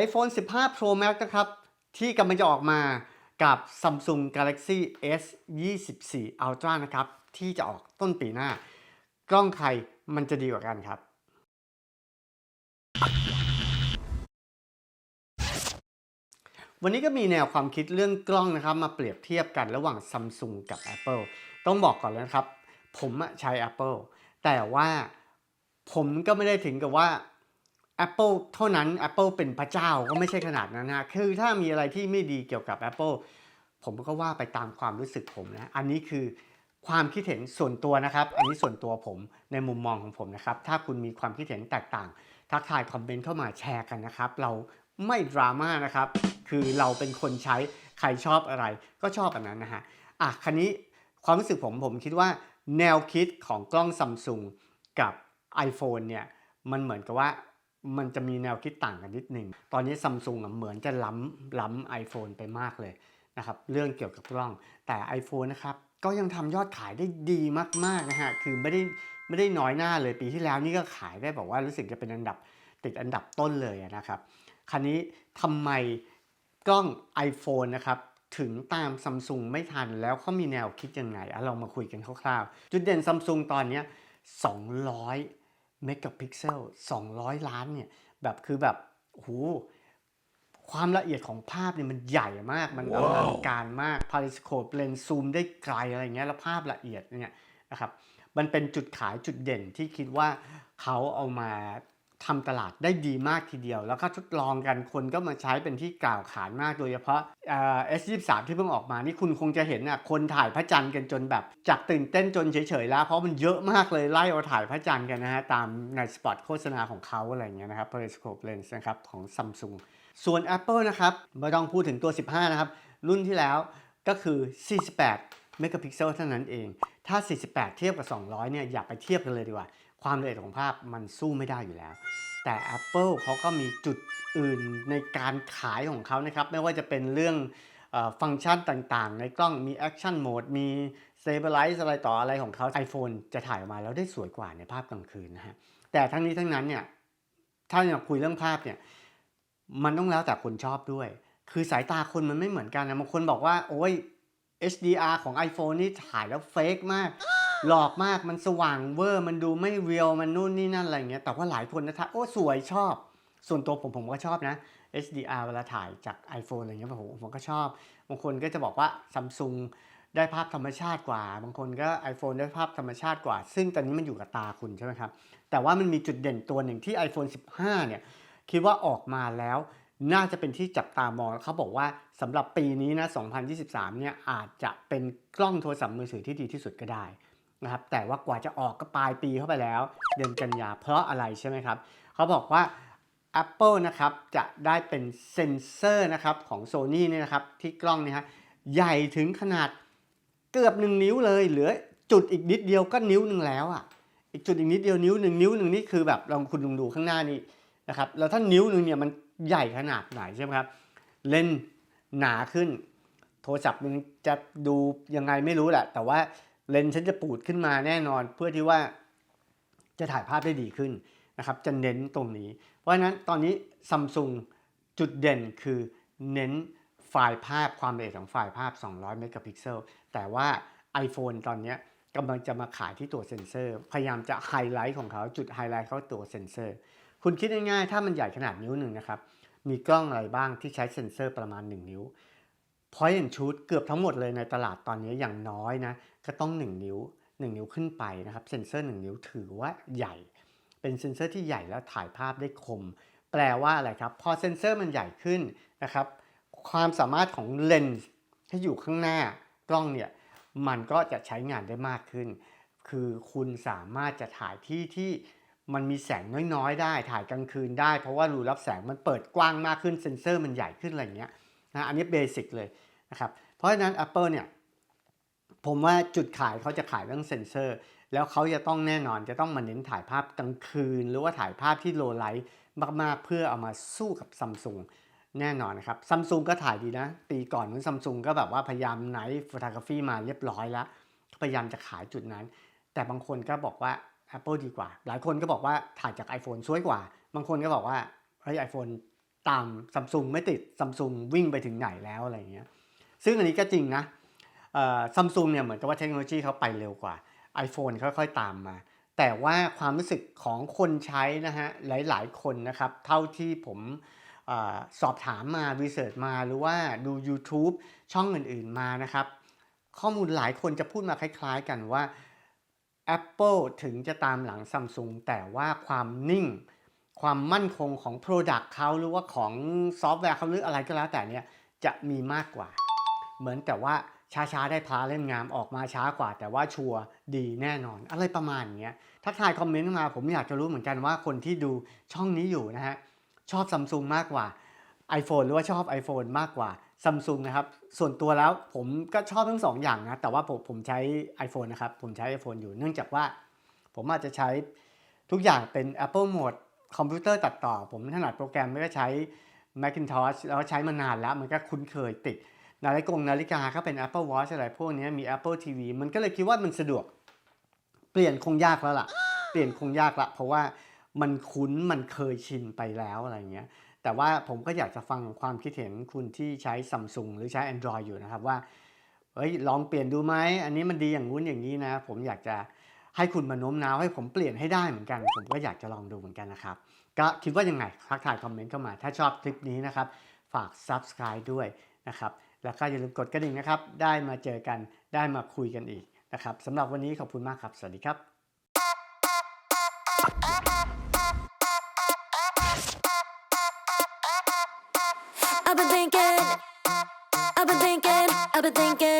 iPhone 15 Pro Max นะครับ ที่กำลังจะออกมากับ Samsung Galaxy S 24 Ultra นะครับ ที่จะออกต้นปีหน้า กล้องใครมันจะดีกว่ากันครับ วันนี้ก็มีแนวความคิดเรื่องกล้องนะครับ มาเปรียบเทียบกันระหว่าง Samsung กับ Apple ต้องบอกก่อนเลยนะครับ ผมใช้ Apple แต่ว่าผมก็ไม่ได้ถึงกับว่า Apple เท่านั้น Apple เป็นพระเจ้าก็ไม่ใช่ขนาดนั้นนะคือถ้ามีอะไรที่ไม่ดีเกี่ยวกับ Apple ผมก็ว่าไปตามความรู้สึกผมนะ อันนี้คือความคิดเห็นส่วนตัวนะครับ อันนี้ส่วนตัวผมในมุมมองของผมนะครับ ถ้าคุณมีความคิดเห็นแตกต่าง ทักทายคอมเมนต์เข้ามาแชร์กันนะครับ เราไม่ดราม่านะครับ คือเราเป็นคนใช้ ใครชอบอะไร ก็ชอบอันนั้นนะฮะ อะ คันนี้ความรู้สึกผมผมคิดว่าแนวคิดของกล้องซัมซุงกับ iPhone เนี่ย มันเหมือนกับว่า มันจะมีแนวคิดต่างกันนิดหนึ่ง ตอนนี้ซัมซุงเหมือนจะล้ำล้ำ iPhone ไปมากเลยนะครับ เรื่องเกี่ยวกับกล้อง แต่ iPhone นะครับ ก็ยังทำยอดขายได้ดีมากๆนะฮะ คือไม่ได้ไม่ได้น้อยหน้าเลยปีที่แล้วนี่ก็ขายได้บอกว่ารู้สึกจะเป็นอันดับติดอันดับต้นเลยนะครับคันนี้ทำไมกล้อง iPhone นะครับถึงตามซัมซุงไม่ทันแล้วเขามีแนวคิดยังไงอะเรามาคุยกันคร่าวๆ จุดเด่นซัมซุงตอนนี้ 200 เมกะพิกเซล 200 ล้านเนี่ยแบบคือแบบโอ้โหความละเอียดของภาพเนี่ยมันใหญ่มากมันอลังการมากพาริสโคปเลนซูมได้ไกลอะไรเงี้ยแล้วภาพละเอียดเนี่ยนะครับมันเป็นจุดขายจุดเด่นที่คิดว่าเขาเอามา ทำตลาดได้ดีมากทีเดียว แล้วก็ทดลองกันคนก็มาใช้เป็นที่กล่าวขานมากโดยเฉพาะเอ่อ S23 ที่เพิ่งออกมานี่คุณคงจะเห็นน่ะคนถ่ายพระจันทร์กันจนแบบจากตื่นเต้นจนเฉยๆแล้วเพราะมันเยอะมากเลยไล่เอาถ่ายพระจันทร์กันนะฮะตามในสปอตโฆษณาของเขาอะไรเงี้ยนะครับ Periscope Lens นะครับของ Samsung ส่วน Apple นะครับไม่ต้องพูดถึงตัว 15 นะครับ รุ่นที่แล้วก็คือ 48 เมกะพิกเซลเท่านั้นเอง ถ้า 48 เทียบกับ 200 เนี่ย อย่าไปเทียบกันเลยดีกว่า ความละเอียดของภาพมันสู้ไม่ได้อยู่แล้ว แต่ Apple เขาก็มีจุดอื่นในการขายของเขานะครับ ไม่ว่าจะเป็นเรื่องอฟังก์ชันต่างๆ ในกล้องมี Action Mode มี Stabilize อะไรต่ออะไรของเขา iPhone จะถ่ายออกมาแล้วได้สวยกว่าในภาพกลางคืนนะฮะแต่ทั้งนี้ทั้งนั้นเนี่ยถ้าอยากคุยเรื่องภาพเนี่ยมันต้องแล้วแต่คนชอบด้วย คือสายตาคนมันไม่เหมือนกันนะบางคนบอกว่า โอ้ย HDR ของ iPhone นี่ถ่ายแล้วเฟกมาก หลอกมากมันสว่างเวอร์มันดูไม่เรียลมันนู่นนี่นั่นอะไรเงี้ยแต่ว่าหลายคนนะทักโอ้สวยชอบ ส่วนตัวผมผมก็ชอบนะ HDR เวลาถ่ายจาก iPhone อะไรเงี้ยผมผมก็ชอบบางคนก็จะบอกว่า Samsung ได้ภาพธรรมชาติกว่า บางคนก็ iPhone ได้ภาพธรรมชาติกว่า ซึ่งตอนนี้มันอยู่กับตาคุณใช่ไหมครับ แต่ว่ามันมีจุดเด่นตัวหนึ่งที่ iPhone 15 เนี่ย คิดว่าออกมาแล้ว น่าจะเป็นที่จับตามองเขาบอกว่าสำหรับปีนี้นะ 2023 เนี่ยอาจจะเป็นกล้องโทรศัพท์มือถือที่ดีที่สุดก็ได้ นะครับแต่ว่ากว่าจะออกก็ปลายปีเข้าไปแล้ว เดือนกันยาเพราะอะไรใช่ไหมครับเขาบอกว่า Apple นะครับจะได้เป็นเซ็นเซอร์นะครับของ Sony เนี่ยนะครับที่กล้องเนี่ยฮะใหญ่ถึงขนาดเกือบ 1 นิ้วเลย เหลือจุดอีกนิดเดียวก็นิ้วหนึ่งแล้วอะอีกจุดอีกนิดเดียวนิ้วหนึ่งนิ้วหนึ่งนี่คือแบบลองคุณลองดูข้างหน้านี่นะครับแล้วถ้านิ้วหนึ่งเนี่ยมันใหญ่ขนาดไหนใช่ไหมครับเลนส์หนาขึ้น โทรศัพท์มึงจะดูยังไงไม่รู้แหละแต่ว่า เลนส์ฉันจะปูดขึ้นมาแน่นอน เพื่อที่ว่าจะถ่ายภาพได้ดีขึ้นนะครับ จะเน้นตรงนี้ เพราะฉะนั้นตอนนี้ซัมซุงจุดเด่นคือเน้นไฟล์ภาพความละเอียดของไฟล์ภาพ 200 เมกะพิกเซล แต่ว่า iPhone ตอนนี้กำลังจะมาขายที่ตัวเซ็นเซอร์ พยายามจะไฮไลท์ของเขาจุดไฮไลท์เขาตัวเซ็นเซอร์ คุณคิดง่ายๆ ถ้ามันใหญ่ขนาดนิ้วหนึ่งนะครับ มีกล้องอะไรบ้างที่ใช้เซ็นเซอร์ประมาณ 1 นิ้ว Point and shoot เกือบทั้งหมดเลยในตลาดตอนนี้อย่างน้อยนะก็ต้อง 1 นิ้ว 1 นิ้วขึ้นไปนะครับเซนเซอร์ 1 นิ้วถือว่าใหญ่ เป็นเซนเซอร์ที่ใหญ่แล้วถ่ายภาพได้คม แปลว่าอะไรครับ พอเซนเซอร์มันใหญ่ขึ้นนะครับความสามารถของเลนส์ที่อยู่ข้างหน้ากล้องเนี่ยมันก็จะใช้งานได้มากขึ้น คือคุณสามารถจะถ่ายที่ที่มันมีแสงน้อยๆ ได้ ถ่ายกลางคืนได้ เพราะว่ารูรับแสงมันเปิดกว้างมากขึ้นเซนเซอร์มันใหญ่ขึ้นอะไรอย่างเงี้ย นะอันนี้เบสิกเลยนะครับเพราะฉะนั้น Apple เนี่ยผมว่าจุดขายเขาจะขายเรื่องเซ็นเซอร์ แล้วเขาจะต้องแน่นอนจะต้องมาเน้นถ่ายภาพกลางคืน หรือว่าถ่ายภาพที่โลไลท์มากๆ เพื่อเอามาสู้กับซัมซุงแน่นอนนะครับซัมซุงก็ถ่ายดีนะปีก่อนนู้นซัมซุงก็แบบว่าพยายามไนท์ฟอทากราฟีมาเรียบร้อยแล้ว พยายามจะขายจุดนั้น แต่บางคนก็บอกว่า Apple ดีกว่า หลายคนก็บอกว่าถ่ายจาก iPhone สวยกว่า บางคนก็บอกว่าเฮ้ยไอโฟน ตามซัมซุงไม่ติดซัมซุงวิ่งไปถึงไหนแล้วอะไรเงี้ยซึ่งอันนี้ก็จริงนะซัมซุงเนี่ยเหมือนกับว่าเทคโนโลยีเขาไปเร็วกว่า iPhone ค่อยๆตามมา แต่ว่าความรู้สึกของคนใช้นะฮะหลายๆคนนะครับ เท่าที่ผมอสอบถามมารีเสิร์ชมาหรือว่าดู YouTube ช่องอื่นๆมานะครับ ข้อมูลหลายคนจะพูดมาคล้ายๆกันว่า Apple ถึงจะตามหลังซัมซุงแต่ว่าความนิ่ง ความมั่นคงของ Product เขาหรือว่าของซอฟต์แวร์เขาหรืออะไรก็แล้วแต่เนี่ยจะมีมากกว่า เหมือนแต่ว่าช้าๆ ได้พลาเล่นงามออกมาช้ากว่า แต่ว่าชัวร์ดีแน่นอน อะไรประมาณเนี้ยถ้าทายคอมเมนต์มาผมอยากจะรู้เหมือนกันว่าคนที่ดูช่องนี้อยู่นะฮะชอบซัมซุงมากกว่า iPhone หรือว่าชอบ iPhone มากกว่าซัมซุงนะครับ ส่วนตัวแล้วผมก็ชอบทั้งสองอย่างนะ แต่ว่าผมผมใช้ iPhone นะครับ ผมใช้ iPhone อยู่ เนื่องจากว่า ผมอาจจะใช้ทุกอย่างเป็น Apple Mode คอมพิวเตอร์ตัดต่อ ผมถนัดโปรแกรมไม่ก็ใช้ Macintosh แล้วใช้มานานแล้ว มันก็คุ้นเคยติด นาฬิกานาฬิกาก็เป็น Apple Watch อะไรพวกนี้มี Apple TV มันก็เลยคิดว่ามันสะดวก เปลี่ยนคงยากแล้วล่ะ เปลี่ยนคงยากละ เพราะว่ามันคุ้นมันเคยชินไปแล้วอะไรเงี้ย แต่ว่าผมก็อยากจะฟังความคิดเห็นคุณที่ใช้ซัมซุงหรือใช้ Android อยู่นะครับว่าเฮ้ยลองเปลี่ยนดูไหม อันนี้มันดีอย่างงู้นอย่างนี้นะ ผมอยากจะ ให้คุณมาโน้มน้าวให้ผมเปลี่ยนให้ได้เหมือนกัน ผมก็อยากจะลองดูเหมือนกันนะครับ ก็คิดว่ายังไงทักทายคอมเมนต์เข้ามา ถ้าชอบคลิปนี้นะครับ ฝาก Subscribe ด้วยนะครับ แล้วก็อย่าลืมกดกระดิ่งนะครับ ได้มาเจอกันได้มาคุยกันอีกนะครับสำหรับวันนี้ขอบคุณมากครับ สวัสดีครับ I've been thinking, I've been thinking, I've been thinking.